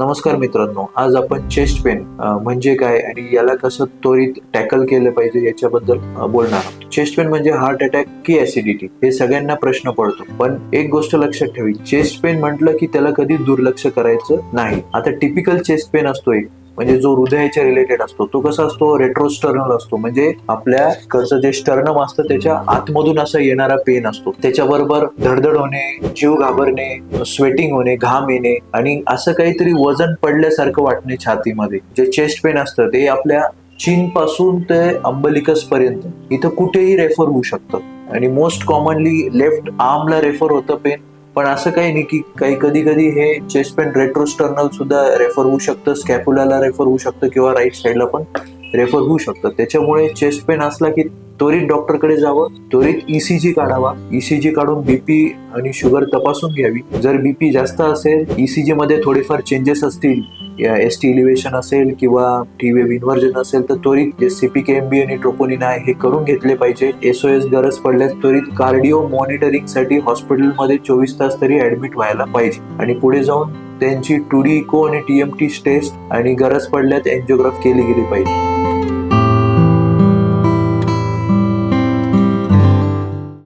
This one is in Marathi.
नमस्कार मित्रांनो आज आपण चेस्ट पेन म्हणजे काय आणि याला कसं त्वरित टॅकल केलं पाहिजे याच्याबद्दल बोलणार आहोत. चेस्ट पेन म्हणजे हार्ट अटॅक की ऍसिडिटी हे सगळ्यांना प्रश्न पडतो. पण एक गोष्ट लक्षात ठेवी चेस्ट पेन म्हटलं की त्याला कधी दुर्लक्ष करायचं नाही. आता टिपिकल चेस्ट पेन असतो एक. म्हणजे जो हृदयाच्या रिलेटेड असतो तो कसा असतो? रेट्रोस्टर्नल असतो. म्हणजे आपल्या कडचं जे स्टर्नम असतं त्याच्या आतमधून असं येणारा पेन असतो. त्याच्याबरोबर धडधड होणे जीव घाबरणे स्वेटिंग होणे घाम येणे आणि असं काहीतरी वजन पडल्यासारखं वाटणे छातीमध्ये. जे चेस्ट पेन असतं ते आपल्या चीन पासून ते अंबलिकस पर्यंत इथं कुठेही रेफर होऊ शकतं. आणि मोस्ट कॉमनली लेफ्ट आर्मला रेफर होतं पेन पण असं काही नाही की काही कधी कधी हे चेस्ट पेन रेट्रोस्टर्नल सुद्धा रेफर होऊ शकतं स्कॅपुलाला रेफर होऊ शकतं किंवा राईट साईडला पण. रेफर होऊ शकतं त्याच्यामुळे चेस्ट पेन असला की त्वरित डॉक्टरकडे जावं त्वरित ईसीजी काढावा. ईसीजी काढून बीपी आणि शुगर तपासून घ्यावी. जर बीपी जास्त असेल ईसीजी मध्ये थोडेफार चेंजेस असतील एस टी इलिव्हेशन असेल किंवा टी वेव इन्व्हर्जन असेल तर त्वरित जे सीपीके एम बी आणि ट्रोपोनिन आहे हे करून घेतले पाहिजे. एसओएस गरज पडल्यास त्वरित कार्डिओ मॉनिटरिंगसाठी हॉस्पिटलमध्ये चोवीस तास तरी ऍडमिट व्हायला पाहिजे. आणि पुढे जाऊन त्यांची टू डी इको आणि टी एम टी टेस्ट आणि गरज पडल्यात एन्जिओग्राफ केली गेली पाहिजे.